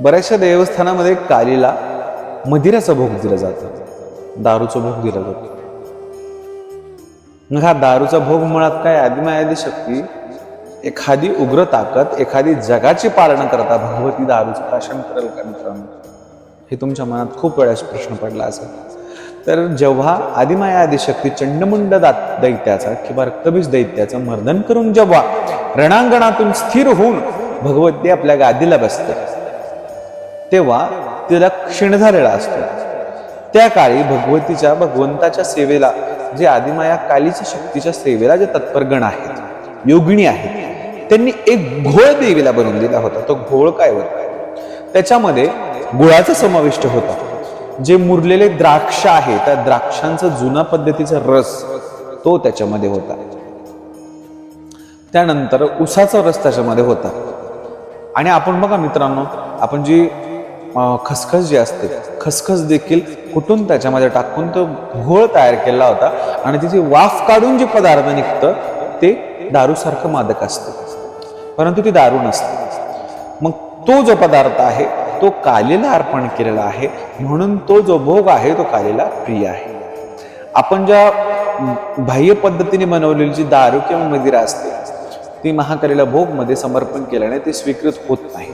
बऱ्याचशा देवस्थानामध्ये कालीला मदिराचा भोग दिला जातो. दारूचा भोग दिला जातो. मग हा दारूचा भोग मुळात काय आदिमायादी शक्ती? एखादी उग्र ताकद एखादी जगाची पालन करता भगवती दारूचं प्राशन करेल का मित्रांनो? हे तुमच्या मनात खूप वेळा प्रश्न पडला असेल. तर जेव्हा आदिमाया आदिशक्ती चंडमुंड दात दैत्याचा किंवा रक्तबीज दैत्याचं मर्दन करून जेव्हा रणांगणातून स्थिर होऊन भगवती आपल्या गादीला बसते तेव्हा तिला क्षीण झालेला असतो. त्या काळी भगवतीच्या भगवंताच्या सेवेला जे आदिमाया कालीच्या शक्तीच्या सेवेला जे तत्परगण आहेत योगिणी आहेत त्यांनी एक घोळ देवीला बनवून दिला होता. तो घोळ काय होता? त्याच्यामध्ये गुळाचा समाविष्ट होता. जे मुरलेले द्राक्ष आहे त्या द्राक्षांचा जुना पद्धतीचा रस तो त्याच्यामध्ये होता. त्यानंतर उसाचा रस त्याच्यामध्ये होता. आणि आपण बघा मित्रांनो आपण जी खसखस जी असते खसखस देखील कुठून त्याच्यामध्ये टाकून तो घोळ तयार केला होता आणि तिची वाफ काढून जे पदार्थ निघतं ते दारूसारखं मादक असतं. परंतु ती दारू नसते. मग तो जो पदार्थ आहे तो कालीला अर्पण केलेला आहे म्हणून तो जो भोग आहे तो कालीला प्रिय आहे. आपण ज्या बाह्य पद्धतीने बनवलेली जी दारू किंवा मदिरा असते ती महाकालीला भोगमध्ये समर्पण केल्याने ते स्वीकृत होत नाही.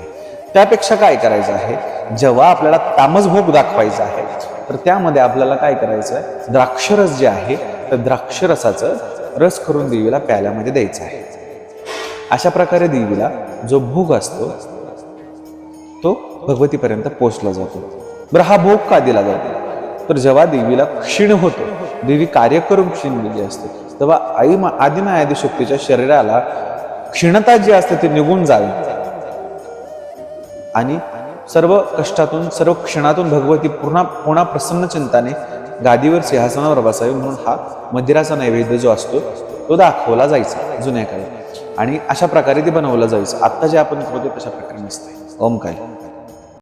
त्यापेक्षा काय करायचं आहे? जेव्हा आपल्याला तामसभोग दाखवायचा आहे तर त्यामध्ये आपल्याला काय करायचं आहे द्राक्षरस जे आहे तर द्राक्षरसाचं रस करून देवीला प्याल्यामध्ये द्यायचं आहे. अशा प्रकारे देवीला जो भोग असतो तो भगवतीपर्यंत पोचला जातो. बरं हा भोग का दिला जातो? तर जेव्हा देवीला क्षीण होतो देवी कार्य करून क्षीण गेली असते तेव्हा आई मा आदिमा शरीराला क्षीणता जी असते ती निघून जावी. आणि सर्व कष्टातून सर्व क्षणातून भगवती पुन्हा पुन्हा प्रसन्न चिंताने गादीवर सिंहासनावर बसावी म्हणून हा मंदिराचा नैवेद्य जो असतो तो दाखवला जायचा जुन्या काळी. आणि अशा प्रकारे ते बनवलं जायचं. आत्ता जे आपण करतो तशा प्रकारे नसते ओम काय